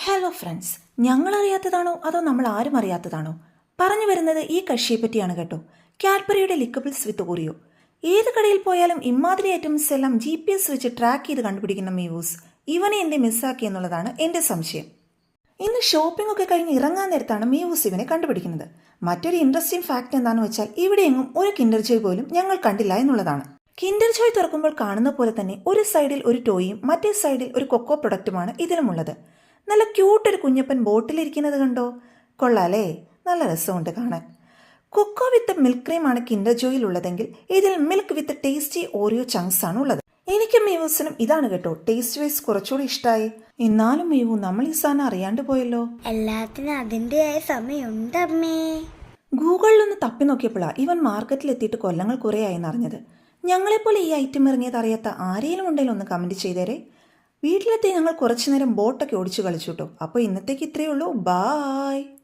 Hello friends ഞങ്ങൾ അറിയാത്തതാണോ അതോ നമ്മൾ ആരും അറിയാത്തതാണോ? പറഞ്ഞു വരുന്നത് ഈ കക്ഷിയെ പറ്റിയാണ് കേട്ടോ. കാഡ്ബറിയുടെ ലിക്കബിൾസ് വിത്ത് ഓറിയോ ഏത് കടയിൽ പോയാലും ഇമാതിരി ഐറ്റംസ് എല്ലാം ജി പി എസ് വെച്ച് ട്രാക്ക് ചെയ്ത് കണ്ടുപിടിക്കുന്ന മീവൂസ് ഇവനെ എന്തേ മിസ്സാക്കി എന്നുള്ളതാണ് എന്റെ സംശയം. ഇന്ന് ഷോപ്പിംഗ് ഒക്കെ കഴിഞ്ഞ് ഇറങ്ങാൻ നേരത്താണ് മീവൂസ് ഇവനെ കണ്ടുപിടിക്കുന്നത്. മറ്റൊരു ഇൻട്രസ്റ്റിംഗ് ഫാക്ട് എന്താണെന്ന് വെച്ചാൽ ഇവിടെയെങ്ങും ഒരു കിൻഡർ ജോയ് പോലും ഞങ്ങൾ കണ്ടില്ല എന്നുള്ളതാണ്. കിൻഡർ ജോയ് തുറക്കുമ്പോൾ കാണുന്ന പോലെ തന്നെ ഒരു സൈഡിൽ ഒരു ടോയും മറ്റേ സൈഡിൽ ഒരു കൊക്കോ പ്രൊഡക്റ്റുമാണ് ഇതിലുമുള്ളത് നല്ല ക്യൂട്ടൊരു കുഞ്ഞപ്പൻ ബോട്ടിലിരിക്കുന്നത് കണ്ടോ? കൊള്ളാലേ നല്ല രസമുണ്ട് കാണാൻ. കൊക്കോ വിത്ത് മിൽക്ക് ക്രീമാണ് കിൻഡർ ജോയിൽ ഉള്ളതെങ്കിൽ ഇതിൽ milk with tasty Oreo chunks ആണ് ഉള്ളത് എനിക്ക് മീവൂസിനും ഇതാണ് കേട്ടോ ടേസ്റ്റ് വൈസ് കുറച്ചുകൂടി ഇഷ്ടമായി എന്നാലും മീവു നമ്മൾ ഈ സാധനം അറിയാണ്ട് പോയല്ലോ. എല്ലാത്തിനും അതിന്റെതായ സമയമുണ്ട് അമ്മേ ഗൂഗിളിലൊന്ന് തപ്പി നോക്കിയപ്പോഴാണ് ഇവൻ മാർക്കറ്റിൽ എത്തിയിട്ട് കൊല്ലങ്ങൾ കുറേ ആയി എന്നറിഞ്ഞത് ഞങ്ങളെപ്പോലെ ഈ ഐറ്റം ഇറങ്ങിയത് അറിയാത്ത ആരെങ്കിലും ഉണ്ടെങ്കിൽ ഒന്ന് കമന്റ് ചെയ്തേരെ. വീട്ടിലെത്തി ഞങ്ങൾ കുറച്ചു നേരം ബോട്ടൊക്കെ ഓടിച്ചു കളിച്ചു കേട്ടോ അപ്പോൾ ഇന്നത്തേക്ക് ഇത്രയേ ഉള്ളൂ. ബായ്